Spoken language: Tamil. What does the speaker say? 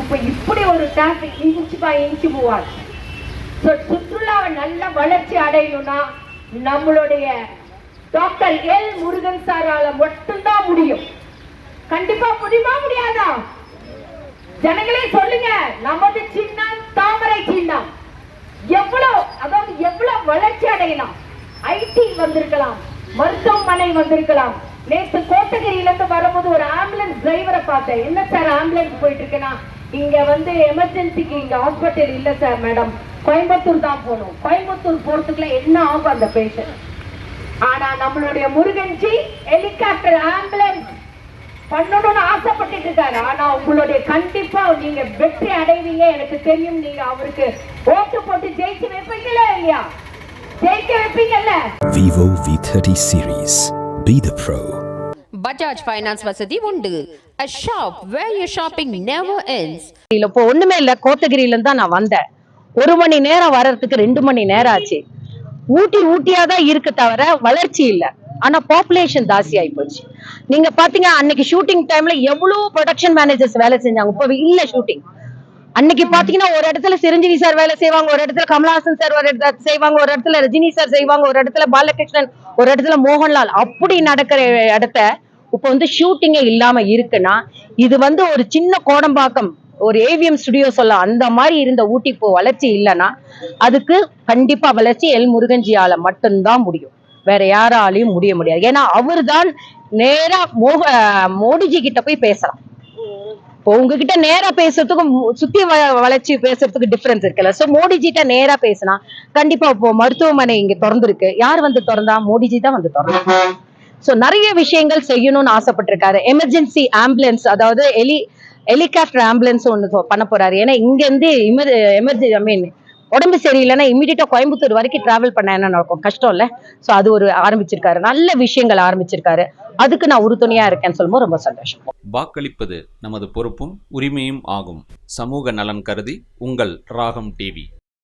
இப்ப இப்படி ஒரு topic inch by inch move சுற்றுலாவை நல்ல வளர்ச்சி அடையணும்னா நம்மளுடைய டாக்டர் எல் முருகன் சாரால மட்டும்தான் முடியும். கண்டிப்பா முடியுமா முடியாதா? ஜனங்களே சொல்லுங்க நமது சின்னம் தாமரை சின்னம். எவ்வளவு அதாவது எவ்வளவு வளர்ச்சி அடையலாம்? ஐடி வந்திருக்கலாம் மருத்துவமனை வந்திருக்கலாம். நேற்று கோத்தகிரியில இருந்து வரும்போது ஒரு ஆம்புலன்ஸ் டிரைவரை பார்த்தேன். என்ன சார் ஆம்புலன்ஸ் போயிட்டு இருக்குன்னா இங்க வந்து எமர்ஜென்சிக்கு இங்க ஹாஸ்பிட்டல் இல்ல சார் மேடம் கோயம்புத்தூர் தான் போகணும். கோயம்புத்தூர் போறதுக்குள்ள என்ன ஆகும் அந்த பேஷண்ட் ஆனா நம்மளுடைய முருகன்ஜி ஹெலிகாப்டர் ஆம்புலன்ஸ் பண்ணணும்னு ஆசைப்பட்டுட்டு இருக்காரு. ஆனா உங்களுடைய கண்டிப்பா நீங்க வெற்றி அடைவீங்க. எனக்கு தெரியும் நீங்க அவருக்கு ஓட்டு போட்டு ஜெயிச்சு வைப்பீங்களா இல்லையா? ஜெயிக்க வைப்பீங்கல்ல? Vivo V30 series. Be the pro. Bajaj finance வசதி உண்டு. A shop where your shopping never ends. இல்ல இப்போ ஒண்ணுமே இல்ல கோத்தகிரியில இருந்து நான் வந்தேன். ஒரு மணி நேரம் வர்றதுக்கு ரெண்டு மணி நேரம் ஆச்சு. ஊட்டி ஊட்டியா தான் இருக்கு தவிர வளர்ச்சி இல்ல. ஆனா பாப்புலேஷன் ஜாஸ்தி ஆகி போச்சு. நீங்க பாத்தீங்க அன்னைக்கு ஷூட்டிங் டைம்ல எவ்வளவு ப்ரொடக்ஷன் மேனேஜர்ஸ் வேலை செஞ்சாங்க. இப்போ இல்ல ஷூட்டிங் அன்னைக்கு பாத்தீங்கன்னா ஒரு இடத்துல சிரஞ்சீவி சார் வேலை செய்வாங்க ஒரு இடத்துல கமலஹாசன் சார் ஒரு இடத்துல செய்வாங்க ஒரு இடத்துல ரஜினி சார் செய்வாங்க ஒரு இடத்துல பாலகிருஷ்ணன் ஒரு இடத்துல மோகன்லால். அப்படி நடக்கிற இடத்த இப்போ வந்து ஷூட்டிங்கே இல்லாம இருக்குன்னா இது வந்து ஒரு சின்ன கோடம்பாக்கம் ஒரு ஏவிஎம் ஸ்டுடியோ சொல்லலாம் அந்த மாதிரி இருந்த ஊட்டி இப்போ வளர்ச்சி இல்லைன்னா அதுக்கு கண்டிப்பா வளர்ச்சி எல் முருகன்ஜியால மட்டும்தான் முடியும். வேற யாராலையும் முடிய முடியாது. ஏன்னா அவர்தான் நேரா மோக மோடிஜி கிட்ட போய் பேசலாம். இப்போ உங்ககிட்ட நேரா பேசுறதுக்கும் சுத்தி வளர்ச்சி பேசுறதுக்கு டிஃபரன்ஸ் இருக்குல்ல. சோ மோடிஜிட்ட நேரா பேசினா கண்டிப்பா இப்போ மருத்துவமனை இங்க திறந்திருக்கு. யார் வந்து திறந்தா? மோடிஜி தான் வந்து திறந்தா. சோ நிறைய விஷயங்கள் செய்யணும்னு ஆசைப்பட்டிருக்காரு. எமர்ஜென்சி ஆம்புலன்ஸ் அதாவது எலி ஹெலிகாப்டர் ஆம்புலன்ஸ் ஒன்று பண்ண போறாரு. ஏன்னா இங்க இருந்து எமர்ஜென்சி ஐ மீன் உடம்பு சரியில்லைன்னா இமீடியட்டா கோயம்புத்தூர் வரைக்கும் டிராவல் பண்ண என்ன நடக்கும்? கஷ்டம் இல்ல சோ அது ஒரு ஆரம்பிச்சிருக்காரு. நல்ல விஷயங்கள் ஆரம்பிச்சிருக்காரு. அதுக்கு நான் உறுதுணையா இருக்கேன்னு சொல்லும்போது ரொம்ப சந்தோஷம். வாக்களிப்பது நமது பொறுப்பும் உரிமையும் ஆகும். சமூக நலன் கருதி உங்கள் ராகம் டிவி.